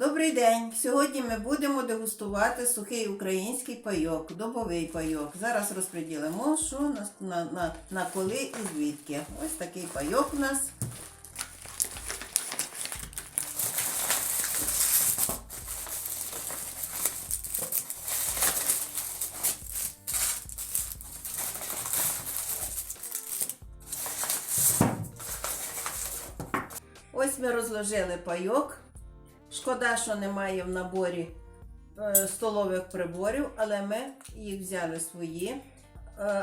Добрий день! Сьогодні ми будемо дегустувати сухий український пайок, добовий пайок. Зараз розподілимо, що на, на, на, на коли і звідки. Ось такий пайок у нас. Ось ми розложили пайок. Шкода, що немає в наборі е, столових приборів, але ми їх взяли свої. Е,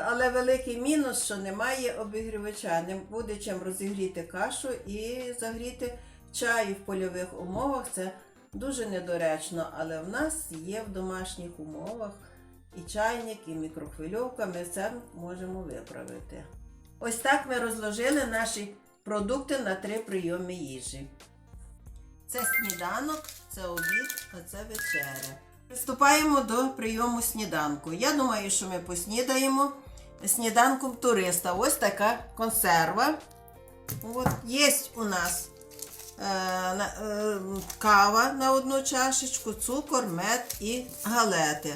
але великий мінус, що немає обігрівача. Не буде чим розігріти кашу і загріти чай в польових умовах. Це дуже недоречно, але в нас є в домашніх умовах і чайник, і мікрохвильовка. Ми це можемо виправити. Ось так ми розложили наші продукти на три прийоми їжі. Це сніданок, це обід, а це вечеря. Приступаємо до прийому сніданку. Я думаю, що ми поснідаємо сніданком туриста. Ось така консерва. От є у нас е, е, кава на одну чашечку, цукор, мед і галети.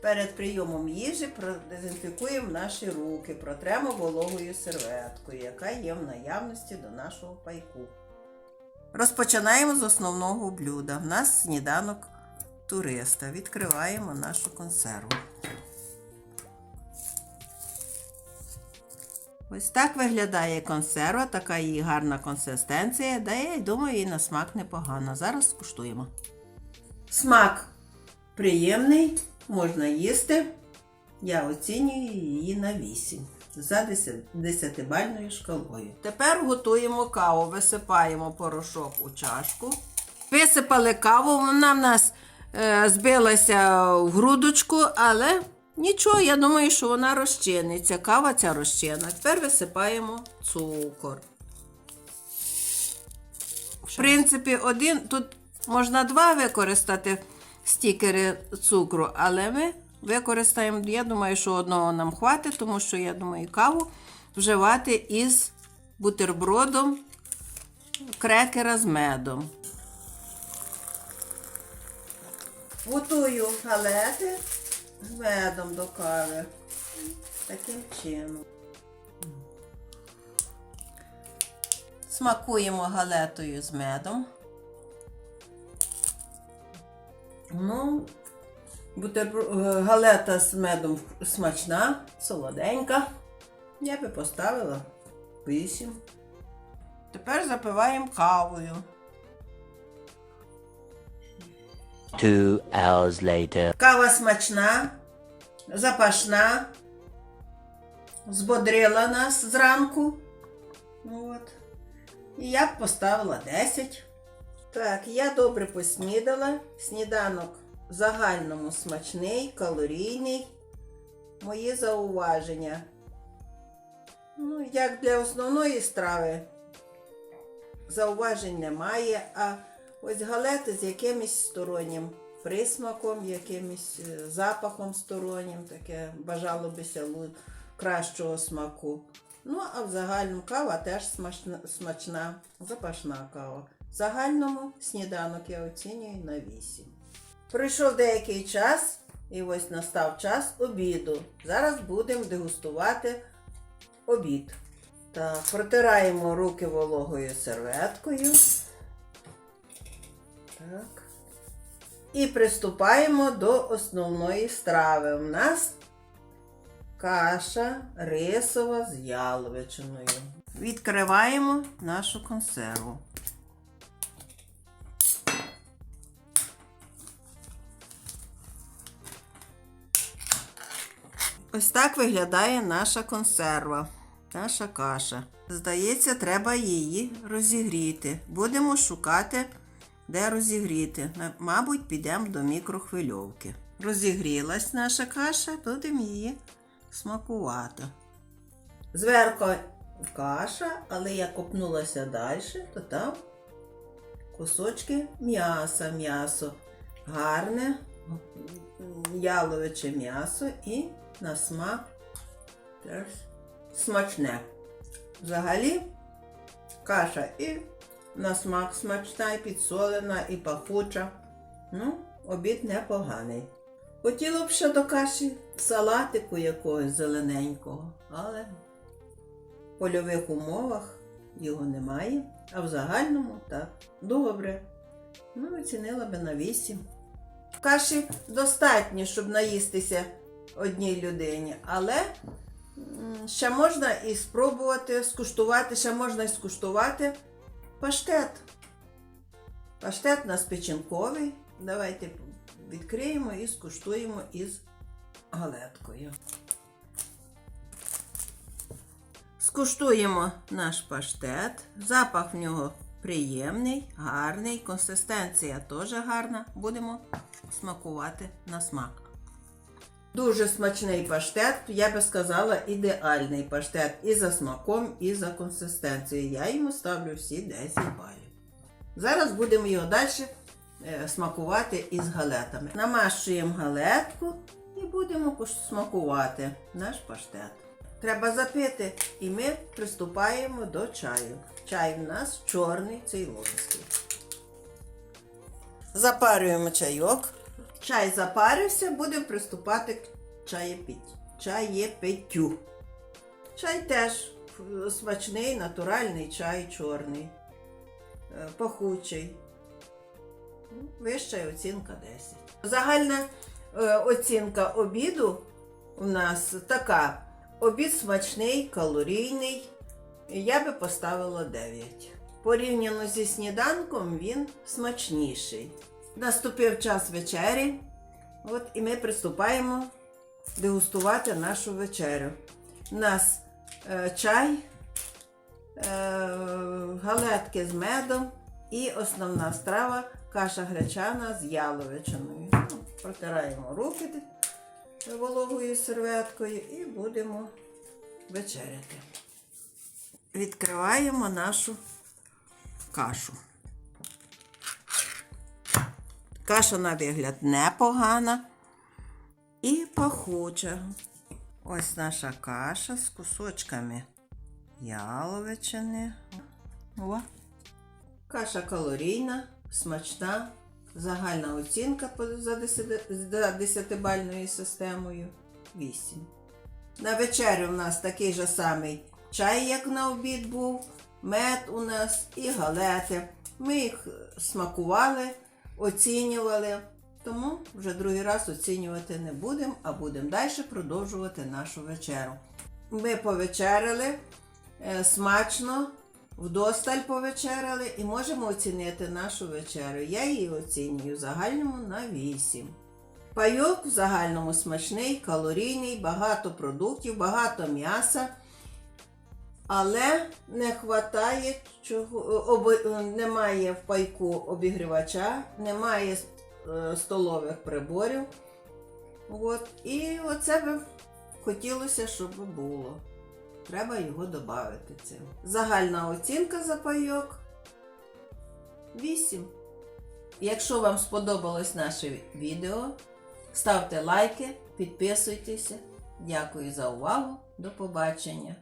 Перед прийомом їжі продезінфікуємо наші руки, протремо вологою серветкою, яка є в наявності до нашого пайку. Розпочинаємо з основного блюда. У нас сніданок туриста. Відкриваємо нашу консерву. Ось так виглядає консерва, така її гарна консистенція, да я думаю, її на смак непогано. Зараз скуштуємо. Смак приємний, можна їсти. Я оцінюю її на 8 за 10-бальною шкалою. Тепер готуємо каву, висипаємо порошок у чашку. Висипали каву, вона в нас е, збилася в грудочку, але нічого, я думаю, що вона розчиниться. Кава ця розчина. Тепер висипаємо цукор. В принципі, один, тут можна два використати стікери цукру, але ми використаємо, я думаю, що одного нам хватить, тому що я думаю, каву вживати із бутербродом крекера з медом. Готую галети з медом до кави. Таким чином. Смакуємо галетою з медом. Ну, бутербро... е, галета з медом смачна, солоденька. Я би поставила 8. Тепер запиваємо кавою. Two hours later. Кава смачна, запашна, збодрила нас зранку. От. І я б поставила 10. Так, я добре поснідала. Сніданок в загальному смачний, калорійний. Мої зауваження. Ну, як для основної страви, зауважень немає, а ось галети з якимось стороннім присмаком, якимось е, запахом стороннім, таке бажало бися кращого смаку. Ну, а в загальному кава теж смачна, смачна запашна кава. В загальному сніданок я оцінюю на 8. Пройшов деякий час, і ось настав час обіду. Зараз будемо дегустувати обід. Так, протираємо руки вологою серветкою. Так. І приступаємо до основної страви. У нас каша рисова з яловичиною. Відкриваємо нашу консерву. Ось так виглядає наша консерва, наша каша. Здається, треба її розігріти. Будемо шукати, де розігріти. Мабуть, підемо до мікрохвильовки. Розігрілась наша каша, будемо її смакувати. Зверху каша, але я копнулася далі, то там кусочки м'яса, м'ясо. Гарне, яловиче м'ясо і на смак теж смачне. Взагалі, каша і На смак смачна, і підсолена, і пахуча. Ну, обід непоганий. Хотіло б ще до каші салатику якогось зелененького, але в польових умовах його немає, а в загальному так. Добре. Ну, оцінила би на 8. Каші достатньо, щоб наїстися одній людині, але ще можна і спробувати скуштувати, ще можна і скуштувати паштет. Паштет у нас. Давайте відкриємо і скуштуємо із галеткою. Скуштуємо наш паштет. Запах в нього приємний, гарний, консистенція теж гарна. Будемо смакувати на смак. Дуже смачний паштет, я би сказала, ідеальний паштет і за смаком, і за консистенцією. Я йому ставлю всі 10 балів. Зараз будемо його далі е, смакувати із галетами. Намащуємо галетку і будемо смакувати наш паштет. Треба запити, і ми приступаємо до чаю. Чай в нас чорний цейлонський. Запарюємо чайок. Чай запарився, будемо приступати к чаєпіт- чаєпиттю. Чай теж смачний, натуральний чай чорний, е, пахучий. Ну, Вища оцінка 10. Загальна е, оцінка обіду у нас така. Обід смачний, калорійний. Я би поставила 9. Порівняно зі сніданком він смачніший. Наступив час вечері. От і ми приступаємо дегустувати нашу вечерю. У нас е, чай, е, галетки з медом і основна страва каша гречана з яловичиною. Ну, Протираємо руки вологою серветкою і будемо вечеряти. Відкриваємо нашу кашу. Каша на вигляд непогана і пахуча. Ось наша каша з кусочками яловичини. О. Каша калорійна, смачна, загальна оцінка за 10 за 10-бальною системою 8. На вечерю у нас такий же самий чай, як на обід був, мед у нас і галети. Ми їх смакували, оцінювали. Тому вже другий раз оцінювати не будемо, а будемо далі продовжувати нашу вечерю. Ми повечеряли е, смачно, вдосталь повечеряли і можемо оцінити нашу вечерю. Я її оцінюю в загальному на 8. Пайок в загальному смачний, калорійний, багато продуктів, багато м'яса. Але не хватає чого, оби- немає в пайку обігрівача, немає е, столових приборів. От. І оце би хотілося, щоб було. Треба його додати цим. Загальна оцінка за пайок 8. Якщо вам сподобалось наше відео, ставте лайки, підписуйтеся. Дякую за увагу. До побачення!